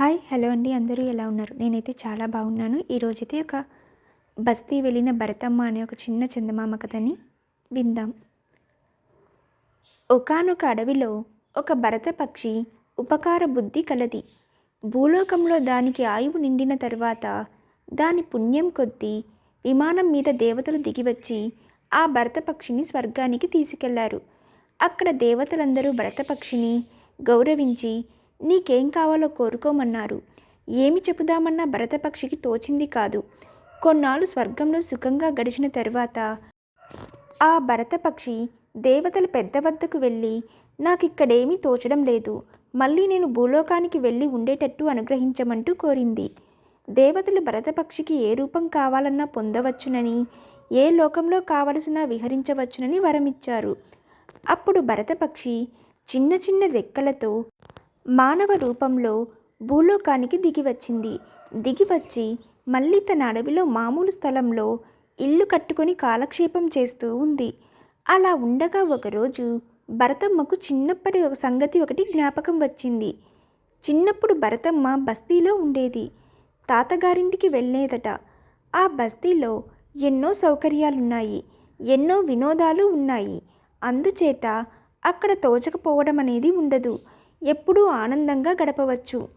Hi hello అండి. అందరూ ఎలా ఉన్నారు? నేనైతే చాలా బాగున్నాను. ఈరోజైతే ఒక బస్తీ వెళ్ళిన భరతమ్మ అనే ఒక చిన్న చందమామ కథని విందాం. ఒకానొక అడవిలో ఒక భరత పక్షి ఉపకార బుద్ధి కలది. భూలోకంలో దానికి ఆయువు నిండిన తర్వాత దాని పుణ్యం కొద్దీ విమానం మీద దేవతలు దిగివచ్చి ఆ భరత పక్షిని స్వర్గానికి తీసుకెళ్ళారు. అక్కడ దేవతలందరూ భరత పక్షిని గౌరవించి నీకేం కావాలో కోరుకోమన్నారు. ఏమి చెబుదామన్న భరతపక్షికి తోచింది కాదు. కొన్నాళ్ళు స్వర్గంలో సుఖంగా గడిచిన తర్వాత ఆ భరతపక్షి దేవతల పెద్ద వద్దకు వెళ్ళి నాకిక్కడేమీ తోచడం లేదు. మళ్ళీ నేను భూలోకానికి వెళ్ళి ఉండేటట్టు అనుగ్రహించమంటూ కోరింది. దేవతలు భరతపక్షికి ఏ రూపం కావాలన్నా పొందవచ్చునని ఏ లోకంలో కావలసిన విహరించవచ్చునని వరమిచ్చారు. అప్పుడు భరతపక్షి చిన్న చిన్న రెక్కలతో మానవ రూపంలో భూలోకానికి దిగివచ్చింది. దిగివచ్చి మళ్ళీ తన అడవిలో మామూలు స్థలంలో ఇల్లు కట్టుకొని కాలక్షేపం చేస్తూ ఉంది. అలా ఉండగా ఒకరోజు భరతమ్మకు చిన్నప్పటి ఒక సంగతి ఒకటి జ్ఞాపకం వచ్చింది. చిన్నప్పుడు భరతమ్మ బస్తీలో ఉండేది. తాతగారింటికి వెళ్ళేదట. ఆ బస్తీలో ఎన్నో సౌకర్యాలున్నాయి. ఎన్నో వినోదాలు ఉన్నాయి. అందుచేత అక్కడ తోచకపోవడం అనేది ఉండదు. ఎప్పుడూ ఆనందంగా గడపవచ్చు.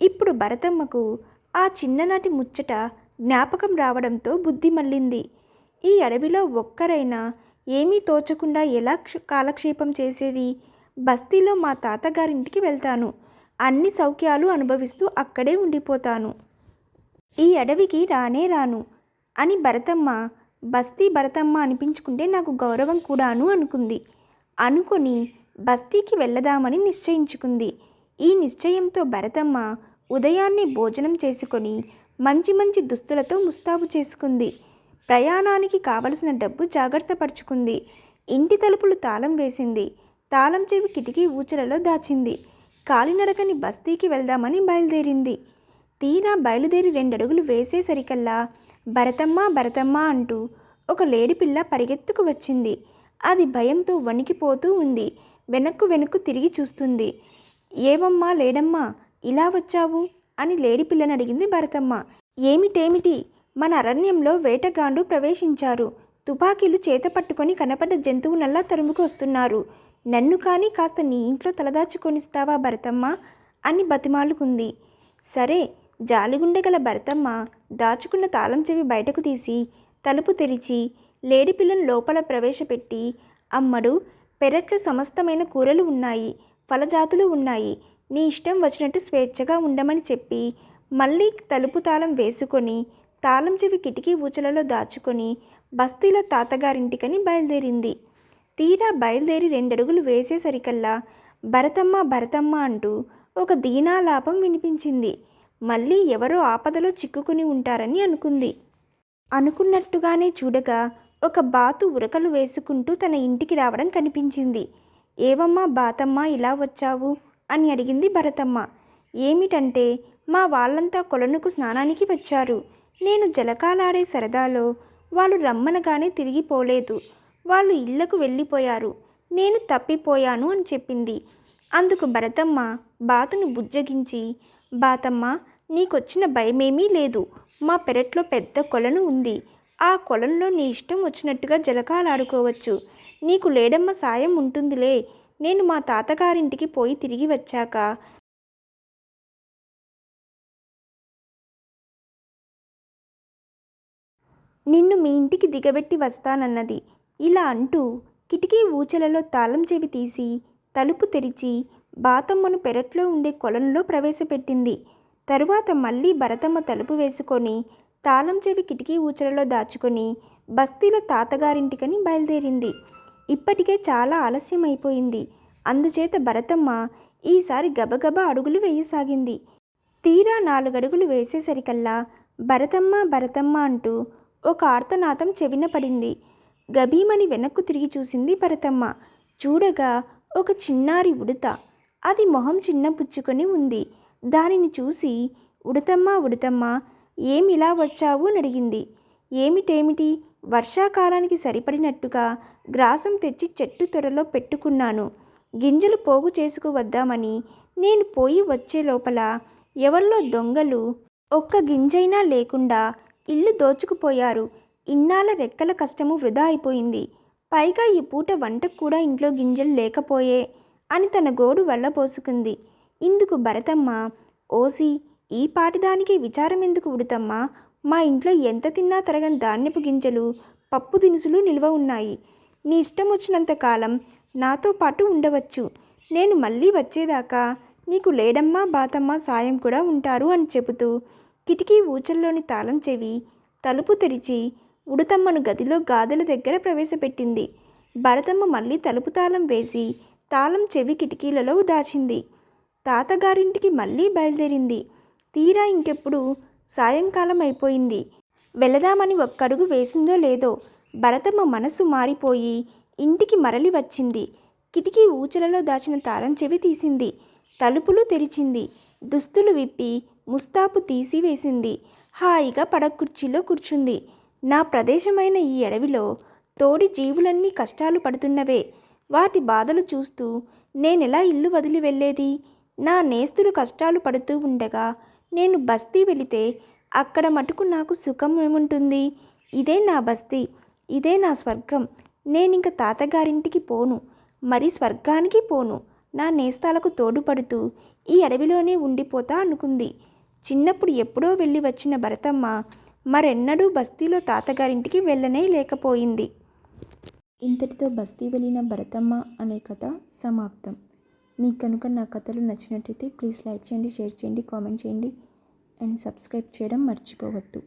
ఇప్పుడు భరతమ్మకు ఆ చిన్ననాటి ముచ్చట జ్ఞాపకం రావడంతో బుద్ధి మళ్ళింది. ఈ అడవిలో ఒక్కరైనా ఏమీ తోచకుండా ఎలా కాలక్షేపం చేసేది? బస్తీలో మా తాతగారింటికి వెళ్తాను. అన్ని సౌఖ్యాలు అనుభవిస్తూ అక్కడే ఉండిపోతాను. ఈ అడవికి రానే రాను అని భరతమ్మ బస్తీ భరతమ్మ అనిపించుకుంటే నాకు గౌరవం కూడాను అనుకుంది. అనుకొని బస్తీకి వెళ్ళదామని నిశ్చయించుకుంది. ఈ నిశ్చయంతో భరతమ్మ ఉదయాన్నే భోజనం చేసుకొని మంచి మంచి దుస్తులతో ముస్తాబు చేసుకుంది. ప్రయాణానికి కావలసిన డబ్బు జాగ్రత్త పరుచుకుంది. ఇంటి తలుపులు తాళం వేసింది. తాళం చెవి కిటికీ ఊచలలో దాచింది. కాలినడకని బస్తీకి వెళ్దామని బయలుదేరింది. తీరా బయలుదేరి రెండడుగులు వేసేసరికల్లా భరతమ్మ భరతమ్మ అంటూ ఒక లేడిపిల్ల పరిగెత్తుకు వచ్చింది. అది భయంతో వణికిపోతూ ఉంది. వెనక్కు వెనక్కు తిరిగి చూస్తుంది. ఏవమ్మా లేడమ్మా ఇలా వచ్చావు? అని లేడిపిల్లని అడిగింది భరతమ్మ. ఏమిటేమిటి? మన అరణ్యంలో వేటగాండు ప్రవేశించారు. తుపాకీలు చేత పట్టుకొని కనపడ్డ జంతువునల్లా తరుముకు వస్తున్నారు. నన్ను కానీ కాస్త నీ ఇంట్లో తలదాచుకొనిస్తావా భరతమ్మ? అని బతిమాలుకుంది. సరే జాలిగుండెగల భరతమ్మ దాచుకున్న తాళం చెవి బయటకు తీసి తలుపు తెరిచి లేడిపిల్లను లోపల ప్రవేశపెట్టి అమ్మడు పెరట్లో సమస్తమైన కూరలు ఉన్నాయి ఫలజాతులు ఉన్నాయి. నీ ఇష్టం వచ్చినట్టు స్వేచ్ఛగా ఉండమని చెప్పి మళ్ళీ తలుపు తాళం వేసుకొని తాళం చెవి కిటికీ ఊచలలో దాచుకొని బస్తీలో తాతగారింటికని బయలుదేరింది. తీరా బయలుదేరి రెండడుగులు వేసేసరికల్లా భరతమ్మ భరతమ్మ అంటూ ఒక దీనాలాపం వినిపించింది. మళ్ళీ ఎవరో ఆపదలో చిక్కుకుని ఉంటారని అనుకుంది. అనుకున్నట్టుగానే చూడగా ఒక బాతు ఉరకలు వేసుకుంటూ తన ఇంటికి రావడం కనిపించింది. ఏవమ్మా బాతమ్మ ఇలా వచ్చావు? అని అడిగింది భరతమ్మ. ఏమిటంటే మా వాళ్ళంతా కొలనుకు స్నానానికి వచ్చారు. నేను జలకాలాడే సరదాలో వాళ్ళు రమ్మనగానే తిరిగి పోలేదు. వాళ్ళు ఇళ్ళకు వెళ్ళిపోయారు. నేను తప్పిపోయాను అని చెప్పింది. అందుకు భరతమ్మ బాతును బుజ్జగించి బాతమ్మ నీకొచ్చిన భయమేమీ లేదు. మా పెరట్లో పెద్ద కొలను ఉంది. ఆ కొలంలో నీ ఇష్టం వచ్చినట్టుగా జలకాలాడుకోవచ్చు నీకు లేడమ్మ సాయం ఉంటుందిలే. నేను మా తాతగారింటికి పోయి తిరిగి వచ్చాక నిన్ను మీ ఇంటికి దిగబెట్టి వస్తానన్నది. ఇలా అంటూ కిటికీ ఊచలలో తాళం చెవి తీసి తలుపు తెరిచి బాతమ్మను పెరట్లో ఉండే కొలంలో ప్రవేశపెట్టింది. తరువాత మళ్ళీ భరతమ్మ తలుపు వేసుకొని తాళం చెవి కిటికీ ఊచలలో దాచుకొని బస్తీలో తాతగారింటికని బయలుదేరింది. ఇప్పటికే చాలా ఆలస్యం అయిపోయింది అందుచేత భరతమ్మ ఈసారి గబగబా అడుగులు వేయసాగింది. తీరా నాలుగడుగులు వేసేసరికల్లా భరతమ్మ భరతమ్మ అంటూ ఒక ఆర్తనాదం చెవిన పడింది. గభీమని వెనక్కు తిరిగి చూసింది భరతమ్మ. చూడగా ఒక చిన్నారి ఉడత. అది మొహం చిన్నపుచ్చుకొని ఉంది. దానిని చూసి ఉడతమ్మ ఉడతమ్మ ఏమిలా వచ్చావు నడిగింది అడిగింది. ఏమిటేమిటి? వర్షాకాలానికి సరిపడినట్టుగా గ్రాసం తెచ్చి చెట్టు తొరలో పెట్టుకున్నాను. గింజలు పోగు చేసుకువద్దామని నేను పోయి వచ్చే లోపల ఎవరిలో దొంగలు ఒక్క గింజైనా లేకుండా ఇల్లు దోచుకుపోయారు. ఇన్నాళ్ళ రెక్కల కష్టము వృధా అయిపోయింది. పైగా ఈ పూట వంటకు కూడా ఇంట్లో గింజలు లేకపోయే అని తన గోడు వల్లబోసుకుంది ఇందుకు భరతమ్మ ఓసి ఈ పాటిదానికి విచారం ఎందుకు ఉడతమ్మా? మా ఇంట్లో ఎంత తిన్నా తరగని ధాన్యపు గింజలు పప్పు దినుసులు నిల్వ ఉన్నాయి. నీ ఇష్టం వచ్చినంత కాలం నాతో పాటు ఉండవచ్చు. నేను మళ్ళీ వచ్చేదాకా నీకు లేడమ్మా బాతమ్మ సాయం కూడా ఉంటారు అని చెబుతూ కిటికీ ఊచల్లోని తాళం చెవి తలుపు తెరిచి ఉడతమ్మను గదిలో గాదెల దగ్గర ప్రవేశపెట్టింది. భరతమ్మ మళ్ళీ తలుపు తాళం వేసి తాళం చెవి కిటికీలలో దాచింది. తాతగారింటికి మళ్ళీ బయలుదేరింది. తీరా ఇంకెప్పుడు? సాయంకాలం అయిపోయింది. వెళదామని ఒక్కడుగు వేసిందో లేదో భరతమ్మ మనసు మారిపోయి ఇంటికి మరలి వచ్చింది. కిటికీ ఊచలలో దాచిన తాళం చెవి తీసింది. తలుపులు తెరిచింది. దుస్తులు విప్పి ముస్తాపు తీసివేసింది హాయిగా పడకుర్చీలో కూర్చుంది. నా ప్రదేశమైన ఈ అడవిలో తోడి జీవులన్నీ కష్టాలు పడుతున్నవే. వాటి బాధలు చూస్తూ నేనెలా ఇల్లు వదిలి వెళ్ళేది? నా నేస్తులు కష్టాలు పడుతూ ఉండగా నేను బస్తీ వెళితే అక్కడ మటుకు నాకు సుఖం ఏముంటుంది? ఇదే నా బస్తీ ఇదే నా స్వర్గం. నేనింక తాతగారింటికి పోను మరి స్వర్గానికి పోను. నా నేస్తాలకు తోడుపడుతూ ఈ అడవిలోనే ఉండిపోతా అనుకుంది. చిన్నప్పుడు ఎప్పుడో వెళ్ళి వచ్చిన భరతమ్మ మరెన్నడూ బస్తీలో తాతగారింటికి వెళ్ళనే లేకపోయింది. ఇంతటితో బస్తీ వెళ్ళిన భరతమ్మ అనే కథ సమాప్తం. మీకు కనుక నా కథలు నచ్చినట్టయితే ప్లీజ్ లైక్ చేయండి షేర్ చేయండి కామెంట్ చేయండి. అండ్ సబ్స్క్రైబ్ చేయడం మర్చిపోవద్దు.